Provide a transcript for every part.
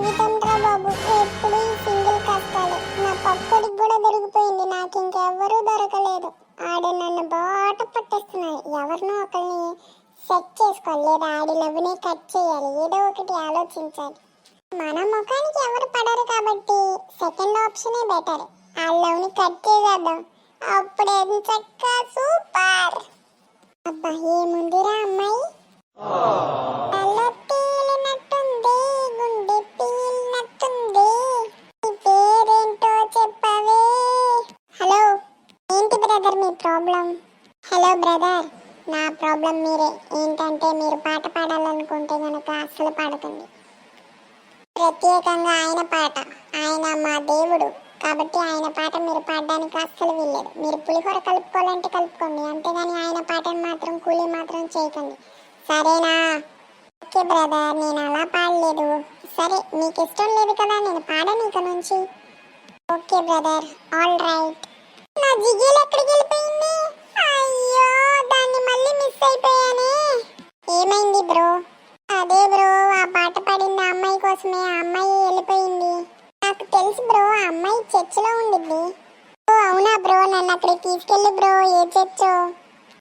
జీవితం రా బాబు ఎప్పుడు ఈ సింగిల్ కష్టాలే. నా పప్పుడికి కూడా దొరికిపోయింది. నాకు ఇంకెవ్వరూ దొరకలేదు. ఆడ నన్ను బాట పట్టేస్తున్నాడు ఎవరినో ఒకరిని సెట్ చేసుకోవాలి. లేదా ఆడి లవ్ని కట్ చేయాలి. ఏదో ఒకటి ఆలోచించాలి. మన ముఖానికి ఎవరు పడరు కాబట్టి సెకండ్ ఆప్షనే బెటర్ ఆ లవ్ని కట్ చేసేద్దాం. అప్పుడు చక్క సూపర్ అబ్బా ఏముందిరా అమ్మాయి? తల మీరు పాట పాడాలనుకుంటే కనుక అసలు పాడకండి. ప్రత్యేకంగా ఆయన పాట ఆయన మా దేవుడు. కాబట్టి ఆయన పాట మీరు పాడడానికి అస్సలు వీల్లేదు. మీరు పులిహోర కలుపుకోవాలంటే కలుపుకోండి. అంతేగాని ఆయన పాటను మాత్రం కూలీ మాత్రం చేయకండి. సరేనా? ఓకే బ్రదర్ నేను అలా పాడలేదు. సరే మీకు ఇష్టం లేదు కదా నేను పాడను ఇక నుంచి. Okay brother all right. నా జిగేలు ఎక్కడికి వెళ్ళిపోయింది అయ్యో దాన్ని మళ్ళీ మిస్ అయిపోయానే. ఏమైంది బ్రో? అదే బ్రో ఆ పాట పాడింది ఆ అమ్మాయి కోసమే. ఆ అమ్మాయి వెళ్ళిపోయింది. నాకు తెలుసు బ్రో ఆ అమ్మాయి చర్చిలో ఉండిద్ది. ఓ అవునా బ్రో? నన్ను అక్కడికి తీసుకెళ్ళి బ్రో. ఏ చర్చో?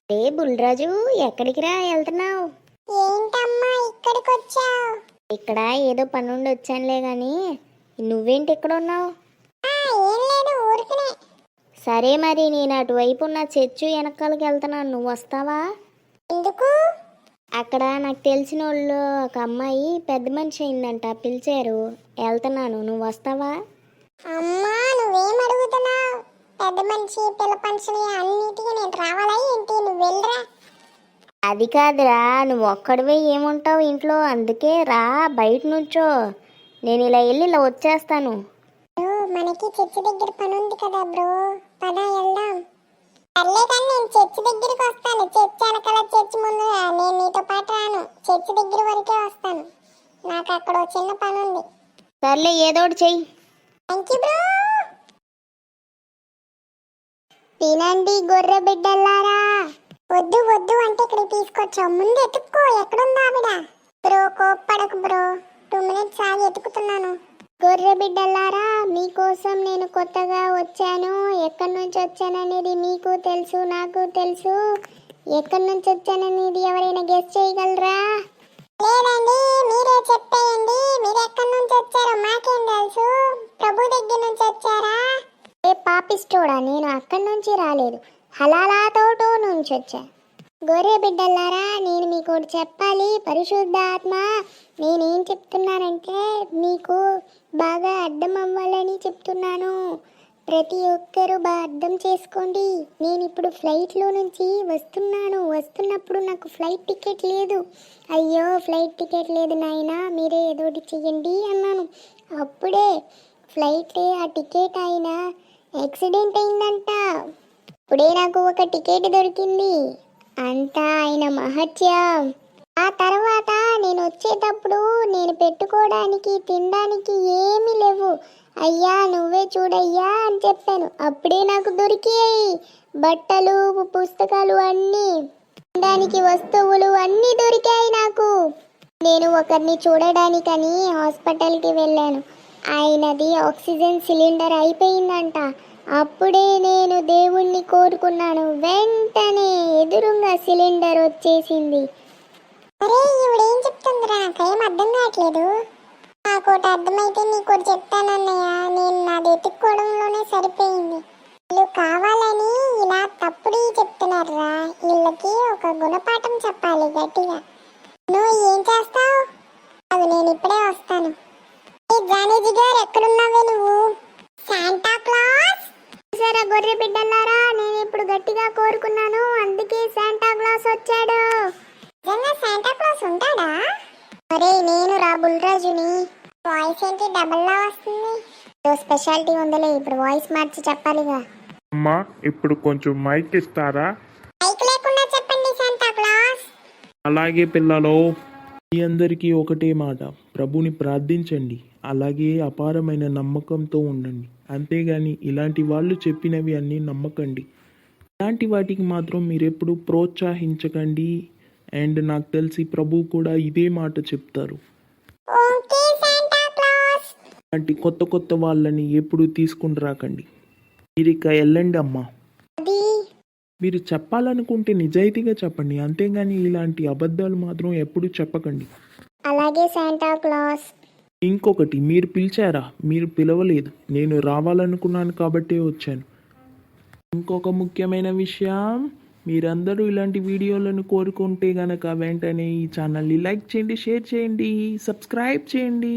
రే బుల్రాజు ఎక్కడికి రా వెళ్తున్నావు? ఏంటమ్మా ఇక్కడికి వచ్చావు ఇక్కడ ఏదో పని ఉండి వచ్చానులే గాని నువ్వేంటి ఇక్కడ ఉన్నావు? ఏం లేదు ఊరికనే. సరే మరి నేను అటువైపు ఉన్న చర్చు వెనకాలకి వెళ్తున్నాను. నువ్వు వస్తావా? ఎందుకు? అక్కడ నాకు తెలిసిన వాళ్ళు ఒక అమ్మాయి పెద్ద మనిషి అయిందంట పిలిచారు. వెళ్తున్నాను. నువ్వు వస్తావా? అమ్మా నువ్వేం అడుగుతున్నావు? పెద్ద మనిషి పిల్ల పంచని అన్నిటికీ నేను రావాలా ఏంటి? నువ్వు వెళ్ళరా? అది కాదురా నువ్వు ఒక్కడివే ఏముంటావు ఇంట్లో? అందుకే రా బయట నుంచో. నేను ఇలా వెళ్ళి ఇలా వచ్చేస్తాను. బ్రో మనకి చర్చి దగ్గర పని ఉంది కదా బ్రో. పద వెళ్దాం. సర్లే కానీ నేను చర్చి దగ్గరికి వస్తాను. చర్చి వెనకాల చర్చి ముందు నేను నీతో చర్చి దగ్గర వరకే వస్తాను. నాకు అక్కడ చిన్న పని ఉంది సర్లే ఏదో ఒకటి చెయ్యి. థ్యాంక్ యూ బ్రో తినండి గొర్రె బిడ్డల్లారా. వద్దు వద్దు అంటే ఇక్కడ తీసుకొచ్చావు. ముందు ఎత్తుక్కో ఎక్కడుందా ఆవిడ? బ్రో కోప్పడకు బ్రో. టూ మినిట్స్ ఆగి ఎతుకుతున్నాను గొర్రె బిడ్డలారా మీకోసం నేను కొత్తగా వచ్చాను. ఎక్కడి నుంచి వచ్చాననేది మీకు తెలుసు నాకు తెలుసు. ఎక్కడి నుంచి వచ్చాననేది ఎవరైనా గెస్ట్ చేయగలరా? లేదండి మీరే చెప్పేయండి. మీరు ఎక్కడి నుంచి వచ్చారో మాకేం తెలుసు. ప్రభు దగ్గర నుంచి వచ్చారా? ఏ పాపిస్టోడా నేను అక్కడి నుంచి రాలేదు. హలాలాతోటో నుంచి వచ్చా. గొర్రె బిడ్డలారా నేను మీకు ఒకటి చెప్పాలి. పరిశుద్ధాత్మ నేనేం చెప్తున్నానంటే మీకు బాగా అర్థం అవ్వాలని చెప్తున్నాను. ప్రతి ఒక్కరూ బాగా అర్థం చేసుకోండి. నేను ఇప్పుడు ఫ్లైట్లో నుంచి వస్తున్నాను. వస్తున్నప్పుడు నాకు ఫ్లైట్ టికెట్ లేదు. అయ్యో ఫ్లైట్ టికెట్ లేదు నాయనా మీరే ఏదోటి చెయ్యండి అన్నాను. అప్పుడే ఫ్లైట్ ఆ టికెట్ అయినా యాక్సిడెంట్ అయిందంట. ఇప్పుడే నాకు ఒక టికెట్ దొరికింది. అంతా ఆయన మహత్యం. ఆ తర్వాత నేను వచ్చేటప్పుడు నేను పెట్టుకోవడానికి తినడానికి ఏమీ లేవు. అయ్యా నువ్వే చూడయ్యా అని చెప్పాను. అప్పుడే నాకు దొరికాయి. బట్టలు పుస్తకాలు అన్నీ తినడానికి వస్తువులు అన్నీ దొరికాయి నాకు. నేను ఒకరిని చూడడానికని హాస్పిటల్కి వెళ్ళాను. ఆయనది ఆక్సిజన్ సిలిండర్ అయిపోయిందంట. అప్పుడే నేను దేవుణ్ణి కోరుకున్నాను. వెంటనే ఎదురుగా సిలిండర్ వచ్చేసింది. అరే ఈవిడ చెప్తుందిరా? నాకేం అర్థం కావట్లేదు. నాకు ఒకటి అర్థమైతే నీకు ఒకటి చెప్తానన్నయ్య. నేను నాది ఎత్తుక్కోవడంలోనే సరిపోయింది. వీళ్ళు కావాలని ఇలా తప్పుడు చెప్తున్నారా వీళ్ళకి ఒక గుణపాఠం చెప్పాలి గట్టిగా. నువ్వు ఏం చేస్తావు? అది నేను ఇప్పుడే వస్తాను. ఏ జానేజీ గారు ఎక్కడున్నావే నువ్వు? శాంటా క్లాస్ సరే గొర్రె బిడ్డలారా నేను ఇప్పుడు గట్టిగా కోరుకున్నాను. అందుకే శాంటా క్లాస్ వచ్చా? వాయిస్ ఏంటి డబల్ లా వస్తుంది? ఏదో స్పెషాలిటీ ఉందిలే ఇప్పుడు వాయిస్ మార్చి చెప్పాలిగా. అమ్మా ఇప్పుడు కొంచెం మైక్ ఇస్తారా? మైక్ లేకుండా చెప్పండి శాంటా క్లాస్. అలాగే పిల్లలు మీ అందరికీ ఒకటే మాట. ప్రభుని ప్రార్థించండి. అలాగే అపారమైన నమ్మకంతో ఉండండి. అంతేగాని ఇలాంటి వాళ్ళు చెప్పినవి అన్నీ నమ్మకండి. ఇలాంటి వాటికి మాత్రం మీరెప్పుడు ప్రోత్సహించకండి. అండ్ నాకు తెలిసి ప్రభు కూడా ఇదే మాట చెప్తారు. అలాంటి కొత్త కొత్త వాళ్ళని ఎప్పుడు తీసుకుని రాకండి. మీరు ఇక వెళ్ళండి అమ్మా మీరు చెప్పాలనుకుంటే నిజాయితీగా చెప్పండి. అంతేగాని ఇలాంటి అబద్ధాలు మాత్రం ఎప్పుడు చెప్పకండి. అలాగే శాంటా క్లాస్ ఇంకొకటి మీరు పిలిచారా? మీరు పిలవలేదు. నేను రావాలనుకున్నాను కాబట్టే వచ్చాను. ఇంకొక ముఖ్యమైన విషయం మీరందరూ ఇలాంటి వీడియోలను కోరుకుంటే గనక వెంటనే ఈ ఛానల్ని లైక్ చేయండి షేర్ చేయండి సబ్స్క్రైబ్ చేయండి.